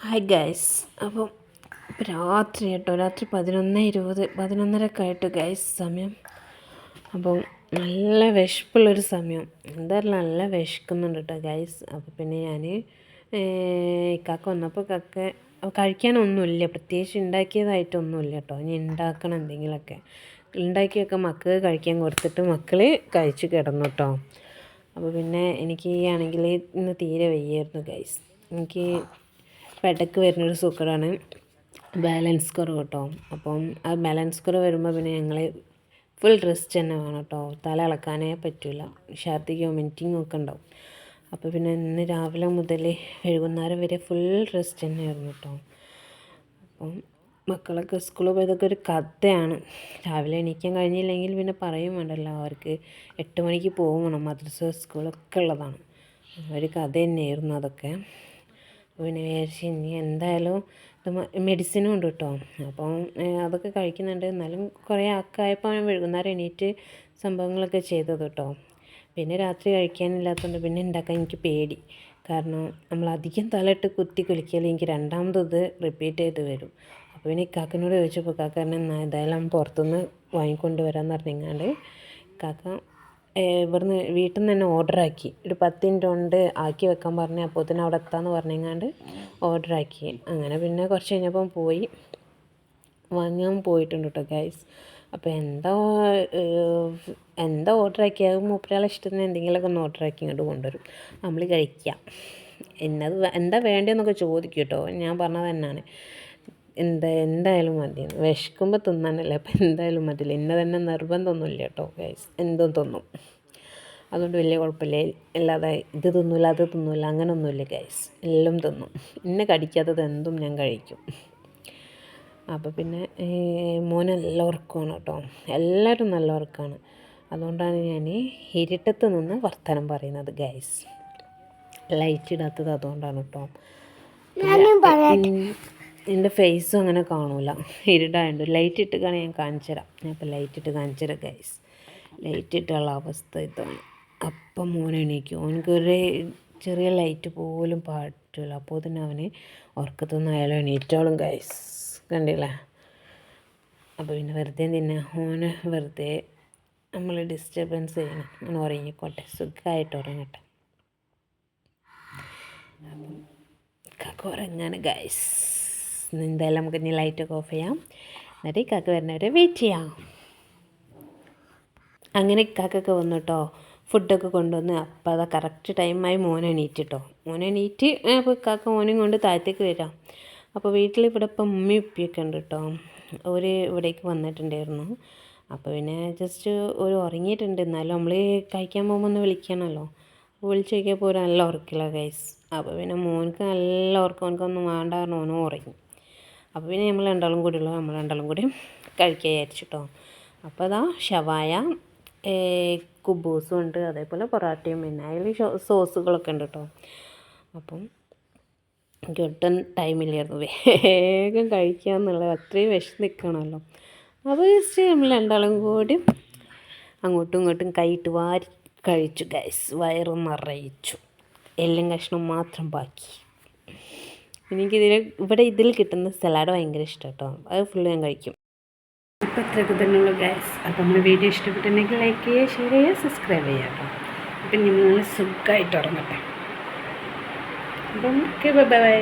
Hi guys അപ്പം രാത്രി കേട്ടോ രാത്രി പതിനൊന്ന് ഇരുപത് പതിനൊന്നരക്കെ ആയിട്ട് ഗൈസ് സമയം. അപ്പം നല്ല വിശപ്പുള്ളൊരു സമയം. എന്തായാലും നല്ല വിശക്കുന്നുണ്ട് കേട്ടോ ഗൈസ് അപ്പോൾ പിന്നെ ഞാൻ ഇക്കാക്ക വന്നപ്പോൾ കക്ക കഴിക്കാനൊന്നുമില്ല. പ്രത്യേകിച്ച് ഉണ്ടാക്കിയതായിട്ടൊന്നുമില്ല കേട്ടോ. ഇനി ഉണ്ടാക്കണം എന്തെങ്കിലുമൊക്കെ. ഉണ്ടാക്കിയൊക്കെ മക്കൾ കഴിക്കാൻ കൊടുത്തിട്ട് മക്കൾ കഴിച്ച് കിടന്നു കേട്ടോ. അപ്പോൾ പിന്നെ എനിക്ക് ആണെങ്കിൽ ഇന്ന് തീരെ വയ്യായിരുന്നു ഗൈസ് എനിക്ക് ഇടയ്ക്ക് വരുന്നൊരു സൂക്കറാണ് ബാലൻസ് കുറവ് കേട്ടോ. അപ്പം ആ ബാലൻസ് കുറവ് വരുമ്പോൾ പിന്നെ ഞങ്ങൾ ഫുൾ റെസ്റ്റ് തന്നെ വേണം കേട്ടോ. തല ഇളക്കാനേ പറ്റില്ല ഛർദിക്കോ മിനിറ്റിങ്ങോ ഒക്കെ ഉണ്ടാവും. അപ്പോൾ പിന്നെ ഇന്ന് രാവിലെ മുതൽ വൈകുന്നേരം വരെ ഫുൾ റെസ്റ്റ് തന്നെയായിരുന്നു കേട്ടോ. അപ്പം മക്കളൊക്കെ സ്കൂളിൽ പോയതൊക്കെ ഒരു കഥയാണ്. രാവിലെ എണീക്കാൻ കഴിഞ്ഞില്ലെങ്കിൽ പിന്നെ പറയും വേണ്ടല്ലോ അവർക്ക് എട്ട് മണിക്ക് പോകണം മദ്രസ സ്കൂളൊക്കെ ഉള്ളതാണ്. ഒരു കഥ തന്നെയായിരുന്നു അതൊക്കെ. പിന്നെ വിചാരിച്ച് ഇനി എന്തായാലും മെഡിസിനും ഉണ്ട് കേട്ടോ അപ്പം അതൊക്കെ കഴിക്കുന്നുണ്ട്. എന്നാലും കുറേ ആക്കായപ്പോൾ ഞാൻ വൈകുന്നേരം എണീറ്റ് സംഭവങ്ങളൊക്കെ ചെയ്തത് കേട്ടോ പിന്നെ രാത്രി കഴിക്കാനില്ലാത്തതുകൊണ്ട് പിന്നെ ഉണ്ടാക്കാൻ എനിക്ക് പേടി. കാരണം നമ്മൾ അധികം തലയിട്ട് കുത്തി കുലിക്കിയാൽ എനിക്ക് രണ്ടാമതത് റിപ്പീറ്റ് ചെയ്ത് വരും. അപ്പോൾ പിന്നെ ഇക്കാക്കനോട് ചോദിച്ചപ്പോൾ കാക്ക പറഞ്ഞാൽ എന്തായാലും പുറത്തുനിന്ന് വാങ്ങിക്കൊണ്ട് വരാമെന്ന് പറഞ്ഞെങ്ങാണ്ട് കാക്ക ഇവിടുന്ന് വീട്ടിൽ നിന്ന് തന്നെ ഓർഡറാക്കി ഒരു പത്ത് മിനിറ്റ് കൊണ്ട് ആക്കി വെക്കാൻ പറഞ്ഞ് അപ്പോഴത്തേനും അവിടെ എത്താമെന്ന് പറഞ്ഞെങ്ങാണ്ട് ഓർഡറാക്കി അങ്ങനെ പിന്നെ കുറച്ച് കഴിഞ്ഞപ്പം പോയി. വാങ്ങാൻ പോയിട്ടുണ്ട് കേട്ടോ ഗൈസ് അപ്പോൾ എന്താ എന്താ ഓർഡറാക്കിയത് മൂപ്പരാളെ ഇഷ്ടത്തിന് എന്തെങ്കിലുമൊക്കെ ഒന്ന് ഓർഡറാക്കി ഇങ്ങോട്ട് കൊണ്ടുവരും. നമ്മൾ കഴിക്കാം. എന്നത് എന്താ വേണ്ടതെന്നൊക്കെ ചോദിക്കും കേട്ടോ ഞാൻ പറഞ്ഞത് തന്നെയാണ് എന്താ എന്തായാലും മതി. വിശക്കുമ്പോൾ തിന്നാനല്ലേ അപ്പം എന്തായാലും മതിയില്ല ഇന്ന തന്നെ നിർബന്ധമൊന്നുമില്ല കേട്ടോ ഗൈസ് എന്തും തിന്നും. അതുകൊണ്ട് വലിയ കുഴപ്പമില്ല. അല്ലാതെ ഇത് തിന്നില്ല അത് തിന്നില്ല അങ്ങനെയൊന്നുമില്ല ഗൈസ് എല്ലാം തിന്നും. ഇന്നെ കടിക്കാത്തത് എന്തും ഞാൻ കഴിക്കും. അപ്പോൾ പിന്നെ മോൻ നല്ല ഉറക്കമാണ് കേട്ടോ. എല്ലാവരും നല്ല ഉറക്കമാണ്. അതുകൊണ്ടാണ് ഞാൻ ഇരുട്ടത്ത് നിന്ന് വർത്തനം പറയുന്നത് ഗൈസ് ലൈറ്റ് ഇടാത്തത് അതുകൊണ്ടാണ് കേട്ടോ. എന്റെ ഫേസും അങ്ങനെ കാണൂല. ഇരുടായുണ്ട്. ലൈറ്റ് ഇട്ട് ഞാൻ കാണിച്ചു തരാം. ഞാൻ ഇപ്പോൾ ലൈറ്റ് ഇട്ട് കാണിച്ചു തരാം ഗൈസ് ലൈറ്റ് ഇട്ടുള്ള അവസ്ഥ ഇതാണ്. അപ്പം മോൻ എണീക്കും. അവനക്കൊരു ചെറിയ ലൈറ്റ് പോലും പാടില്ല. അപ്പോൾ തന്നെ അവന് ഉറക്കത്തുനിന്ന് അയാൾ എണീറ്റോളും ഗൈസ് കണ്ടില്ലേ? അപ്പോൾ പിന്നെ വെറുതെ തന്നെ ഓന് വെറുതെ നമ്മൾ ഡിസ്റ്റർബൻസ് ചെയ്യണം. അങ്ങനെ ഉറങ്ങിക്കോട്ടെ. സുഖമായിട്ട് ഉറങ്ങട്ടെ. അപ്പം ഉറങ്ങാണ് ഗൈസ് എന്തായാലും നമുക്ക് ഇനി ലൈറ്റൊക്കെ ഓഫ് ചെയ്യാം. എന്നിട്ട് ഇക്കാക്ക് വരുന്നവരെ വെയിറ്റ് ചെയ്യാം. അങ്ങനെ ഇക്കാക്കൊക്കെ വന്നു കേട്ടോ ഫുഡൊക്കെ കൊണ്ടുവന്ന് അപ്പോൾ അതാ കറക്റ്റ് ടൈമായി മോൻ എണീറ്റ് കേട്ടോ മോൻ എണീറ്റ് അപ്പോൾ ഇക്കാക്ക മോനും കൊണ്ട് താഴത്തേക്ക് വരാം. അപ്പോൾ വീട്ടിൽ ഇവിടെ ഇപ്പം ഉമ്മി ഉപ്പിയൊക്കെ ഉണ്ട് കേട്ടോ അവർ ഇവിടേക്ക് വന്നിട്ടുണ്ടായിരുന്നു. അപ്പോൾ പിന്നെ ജസ്റ്റ് ഒരു ഉറങ്ങിയിട്ടുണ്ട്. എന്നാലും നമ്മൾ കഴിക്കാൻ പോകുമ്പോൾ ഒന്ന് വിളിക്കണമല്ലോ വിളിച്ച് നോക്കിയപ്പോൾ ഒരു നല്ല ഉറക്കില്ല ഗൈസ് അപ്പോൾ പിന്നെ മോനക്ക് നല്ല ഉറക്കം ഓനക്കൊന്നും വേണ്ട കാരണം ഓനും ഉറങ്ങി. അപ്പോൾ പിന്നെ നമ്മൾ രണ്ടാളും കൂടിയുള്ളൂ നമ്മൾ രണ്ടാളും കൂടി കഴിക്കുക വിചാരിച്ചിട്ടോ അപ്പോൾ അതാ ഷവായ കുബൂസും ഉണ്ട്. അതേപോലെ പൊറാട്ടയും പിന്നെ അതിൽ സോസുകളൊക്കെ ഉണ്ട് കേട്ടോ അപ്പം എനിക്ക് ഒട്ടും ടൈമില്ലായിരുന്നു വേഗം കഴിക്കുക എന്നുള്ളത്. അത്രയും വിഷം നിൽക്കണമല്ലോ അപ്പോൾ ജസ്റ്റ് നമ്മൾ രണ്ടാളും കൂടി അങ്ങോട്ടും ഇങ്ങോട്ടും കൈയിട്ട് വാരി കഴിച്ചു ഗൈസ് വയറ് നിറയിച്ചു. എല്ലാം കഷ്ണം മാത്രം ബാക്കി. എനിക്കിതിൽ ഇവിടെ ഇതിൽ കിട്ടുന്ന സലാഡ് ഭയങ്കര ഇഷ്ടം കേട്ടോ അത് ഫുള്ള് ഞാൻ കഴിക്കും. അപ്പോൾ ഇത്രയൊക്കെ തന്നെയുള്ള ഗ്യാസ് അപ്പോൾ നമ്മുടെ വീഡിയോ ഇഷ്ടപ്പെട്ടുണ്ടെങ്കിൽ ലൈക്ക് ചെയ്യുക ഷെയർ ചെയ്യുക സബ്സ്ക്രൈബ് ചെയ്യുക കേട്ടോ. അപ്പം നിങ്ങൾ സുഖമായിട്ട് ഉറങ്ങട്ടെ. അപ്പം ഓക്കെ ബൈ ബൈ